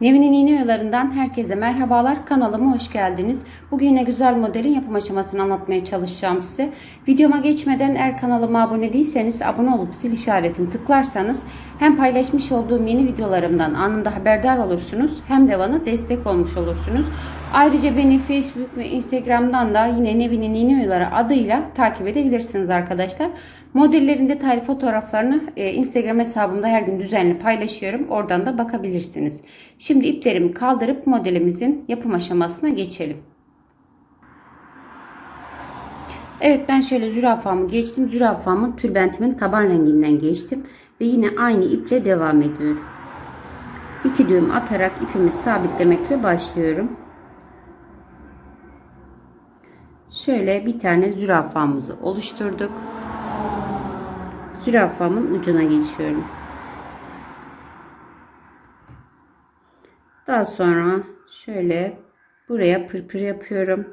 Nevin'in iğne oyalarından herkese merhabalar. Kanalıma hoş geldiniz. Bugün yine güzel modelin yapım aşamasını anlatmaya çalışacağım size. Videoma geçmeden eğer kanalıma abone değilseniz abone olup zil işaretini tıklarsanız hem paylaşmış olduğum yeni videolarımdan anında haberdar olursunuz hem de bana destek olmuş olursunuz. Ayrıca beni Facebook ve Instagram'dan da yine Nevin'in iğne oyaları adıyla takip edebilirsiniz arkadaşlar. Modellerin detaylı fotoğraflarını e, Instagram hesabımda her gün düzenli paylaşıyorum. Oradan da bakabilirsiniz. Şimdi iplerimi kaldırıp modelimizin yapım aşamasına geçelim. Evet ben şöyle zürafamı geçtim. Zürafamı tülbentimin taban renginden geçtim. Ve yine aynı iple devam ediyorum. İki düğüm atarak ipimi sabitlemekle başlıyorum. Şöyle bir tane zürafamızı oluşturduk. Zürafamın ucuna geçiyorum. Daha sonra şöyle buraya pırpır yapıyorum.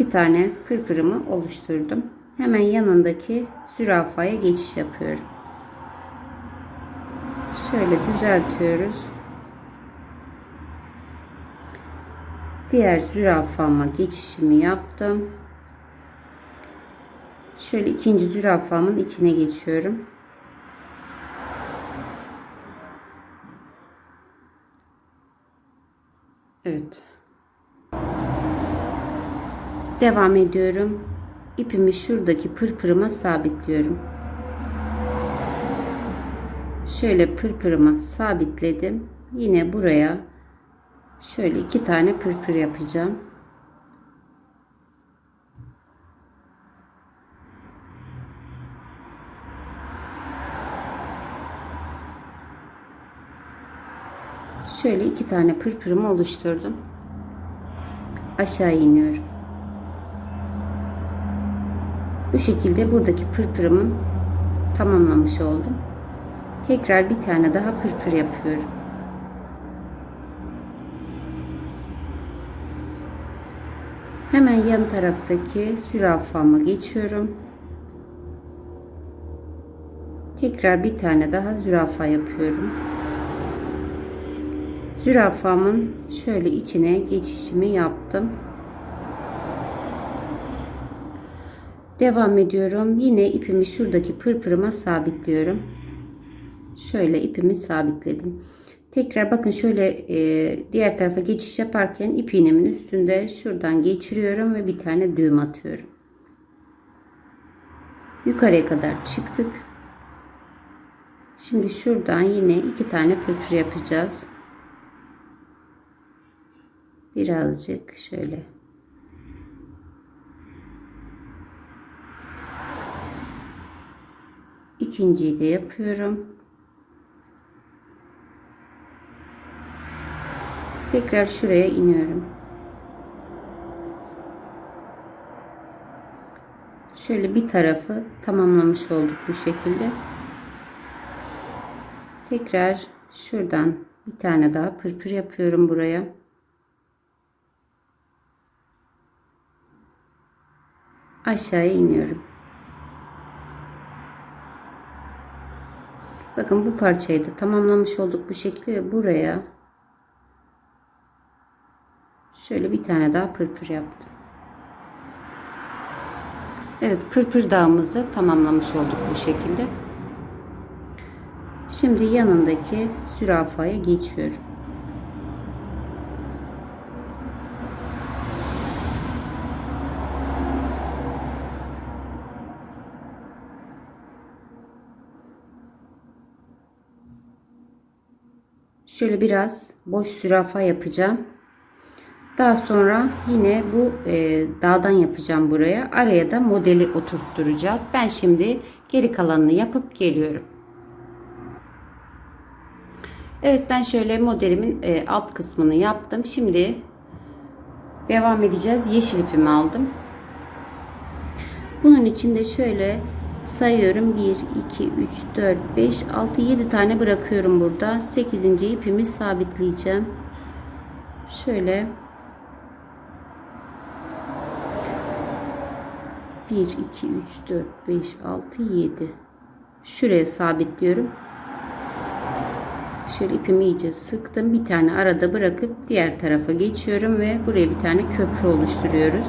İki tane pırpırımı oluşturdum. Hemen yanındaki zürafaya geçiş yapıyorum. Şöyle düzeltiyoruz. Diğer zürafama geçişimi yaptım. Şöyle ikinci zürafamın içine geçiyorum. Evet. Devam ediyorum. İpimi şuradaki pırpırıma sabitliyorum. Şöyle pırpırıma sabitledim. Yine buraya şöyle iki tane pırpır yapacağım. Şöyle iki tane pırpırımı oluşturdum. Aşağı iniyorum. Bu şekilde buradaki pırpırımı tamamlamış oldum. Tekrar bir tane daha pırpır yapıyorum. Hemen yan taraftaki zürafama geçiyorum. Tekrar bir tane daha zürafa yapıyorum. Zürafamın şöyle içine geçişimi yaptım. Devam ediyorum. Yine ipimi şuradaki pırpırıma sabitliyorum. Şöyle ipimi sabitledim. Tekrar bakın şöyle e, diğer tarafa geçiş yaparken ip iğnemin üstünde şuradan geçiriyorum ve bir tane düğüm atıyorum. Yukarıya kadar çıktık. Şimdi şuradan yine iki tane pırpır yapacağız. Birazcık şöyle ikinciyi de yapıyorum. Tekrar şuraya iniyorum. Şöyle bir tarafı tamamlamış olduk bu şekilde. Tekrar şuradan bir tane daha pırpır yapıyorum buraya. Aşağıya iniyorum. Bakın bu parçayı da tamamlamış olduk bu şekilde ve buraya şöyle bir tane daha pırpır yaptım. Evet pırpır dağımızı tamamlamış olduk bu şekilde. Şimdi yanındaki zürafaya geçiyorum. Şöyle biraz boş zürafa yapacağım. Daha sonra yine bu e, dağdan yapacağım buraya. Araya da modeli oturtturacağız. Ben şimdi geri kalanını yapıp geliyorum. Evet ben şöyle modelimin e, alt kısmını yaptım. Şimdi devam edeceğiz. Yeşil ipimi aldım. Bunun için de şöyle sayıyorum 1 2 3 4 5 6 7 tane bırakıyorum burada 8. ipimi sabitleyeceğim şöyle 1, 2, 3, 4, 5, 6, 7. Şuraya sabitliyorum. Şöyle ipimi iyice sıktım. Bir tane arada bırakıp diğer tarafa geçiyorum ve buraya bir tane köprü oluşturuyoruz.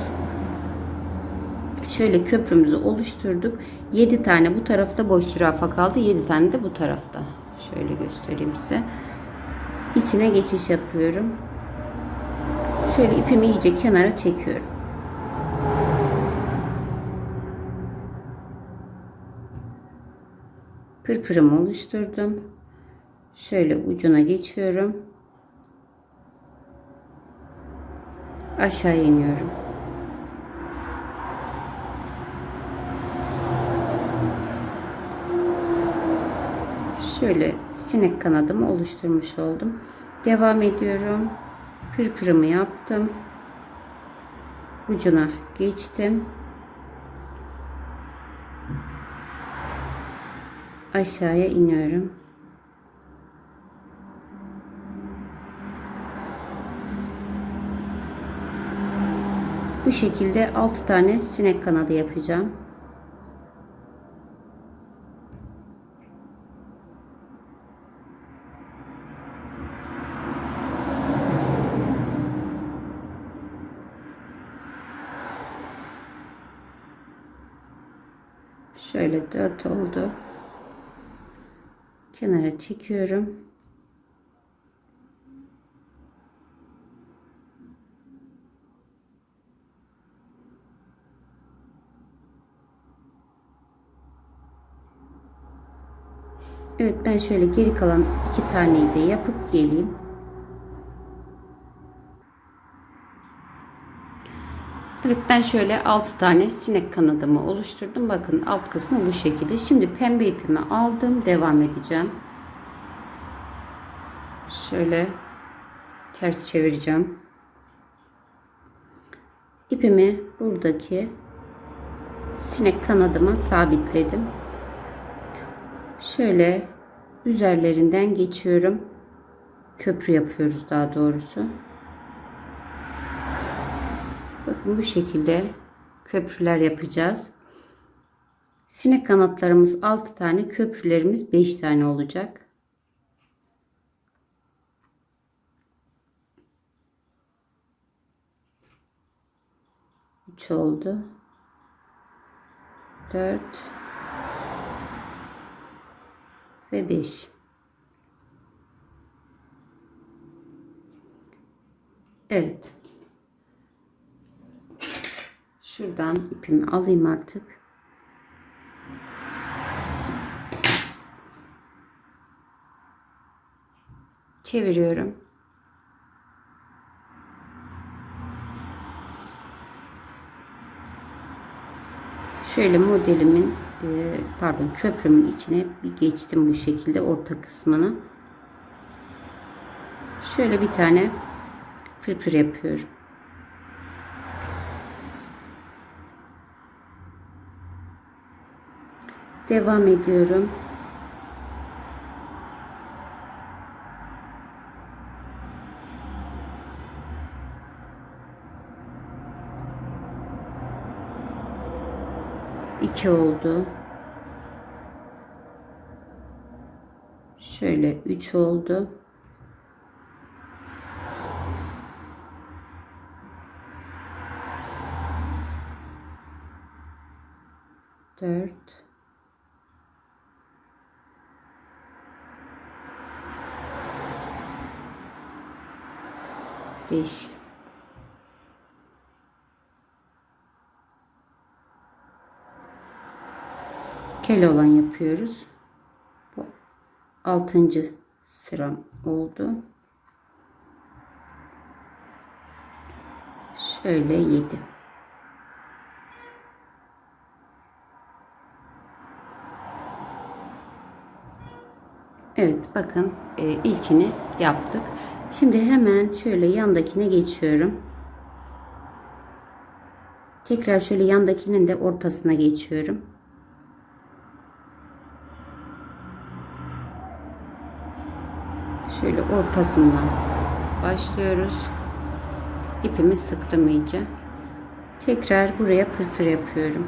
Şöyle köprümüzü oluşturduk. 7 tane bu tarafta boş zürafa kaldı. 7 tane de bu tarafta. Şöyle göstereyim size. İçine geçiş yapıyorum. Şöyle ipimi iyice kenara çekiyorum. Pırpırımı oluşturdum. Şöyle ucuna geçiyorum. Aşağı iniyorum. Şöyle sinek kanadımı oluşturmuş oldum. Devam ediyorum. Pırpırımı yaptım. Ucuna geçtim. Aşağıya iniyorum. Bu şekilde 6 tane sinek kanadı yapacağım. Şöyle 4 oldu. Kenara çekiyorum. Evet ben şöyle geri kalan iki taneyi de yapıp geleyim. Evet ben şöyle 6 tane sinek kanadımı oluşturdum. Bakın alt kısmı bu şekilde. Şimdi pembe ipimi aldım. Devam edeceğim. Şöyle ters çevireceğim. İpimi buradaki sinek kanadıma sabitledim. Şöyle üzerlerinden geçiyorum. Köprü yapıyoruz daha doğrusu. Bakın bu şekilde köprüler yapacağız. Sinek kanatlarımız 6 tane, köprülerimiz 5 tane olacak. Üç oldu. Dört ve beş. Evet. Şuradan ipimi alayım artık. Çeviriyorum. Şöyle modelimin e, pardon köprümün içine bir geçtim bu şekilde orta kısmını. Şöyle bir tane pırpır yapıyorum. Devam ediyorum. İki oldu. Şöyle üç oldu. Dört. 5 kel olan yapıyoruz. Bu 6. sıram oldu. Şöyle 7. Evet bakın e, ilkini yaptık. Şimdi hemen şöyle yandakine geçiyorum. Tekrar şöyle yandakinin de ortasına geçiyorum. Şöyle ortasından başlıyoruz. İpimi sıktım iyice. Tekrar buraya pırpır yapıyorum.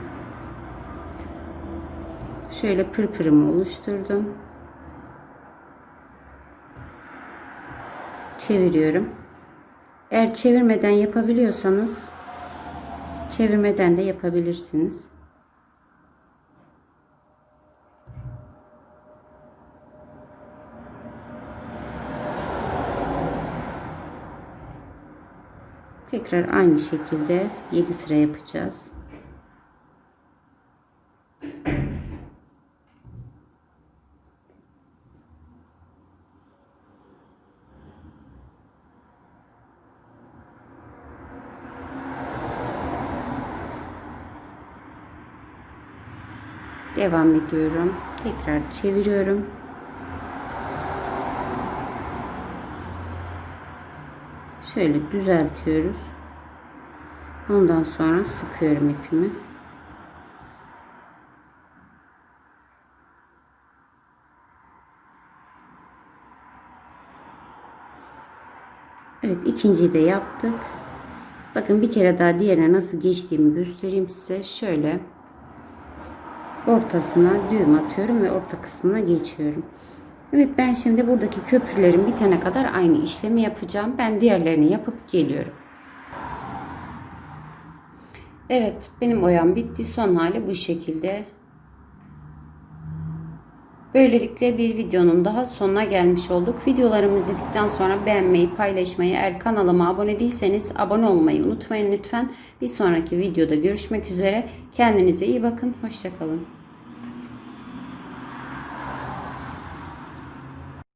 Şöyle pırpırımı oluşturdum. Çeviriyorum. Eğer çevirmeden yapabiliyorsanız çevirmeden de yapabilirsiniz. Tekrar aynı şekilde 7 sıra yapacağız. Devam ediyorum. Tekrar çeviriyorum. Şöyle düzeltiyoruz. Ondan sonra sıkıyorum ipimi. Evet ikinciyi de yaptık. Bakın bir kere daha diğerine nasıl geçtiğimi göstereyim size. Şöyle ortasına düğüm atıyorum ve orta kısmına geçiyorum. Evet ben şimdi buradaki köprülerin bitene kadar aynı işlemi yapacağım. Ben diğerlerini yapıp geliyorum. Evet benim oyam bitti. Son hali bu şekilde. Böylelikle bir videonun daha sonuna gelmiş olduk. Videolarımı izledikten sonra beğenmeyi, paylaşmayı, eğer kanalıma abone değilseniz abone olmayı unutmayın lütfen. Bir sonraki videoda görüşmek üzere. Kendinize iyi bakın. Hoşçakalın.